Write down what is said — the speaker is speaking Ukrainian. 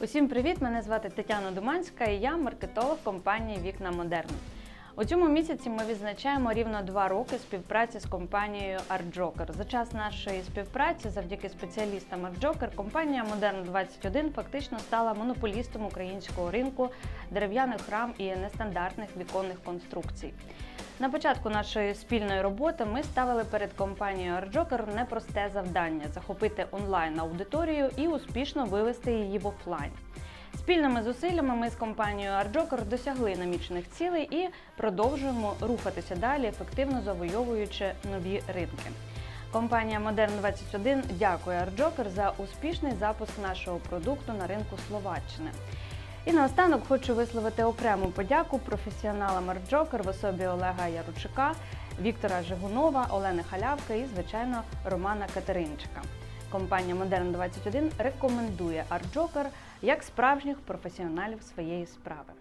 Усім привіт! Мене звати Тетяна Думанська і я маркетолог компанії Вікна Модерн. У цьому місяці ми відзначаємо рівно два роки співпраці з компанією ArtJoker. За час нашої співпраці, завдяки спеціалістам ArtJoker, компанія Modern 21 фактично стала монополістом українського ринку дерев'яних рам і нестандартних віконних конструкцій. На початку нашої спільної роботи ми ставили перед компанією ArtJoker непросте завдання захопити онлайн аудиторію і успішно вивести її в офлайн. Спільними зусиллями ми з компанією ArtJoker досягли намічених цілей і продовжуємо рухатися далі, ефективно завойовуючи нові ринки. Компанія Modern 21 дякує ArtJoker за успішний запуск нашого продукту на ринку Словаччини. І наостанок хочу висловити окрему подяку професіоналам ArtJoker в особі Олега Яручика, Віктора Жигунова, Олени Халявки і, звичайно, Романа Катеринчика. Компанія Modern 21 рекомендує ArtJoker як справжніх професіоналів своєї справи.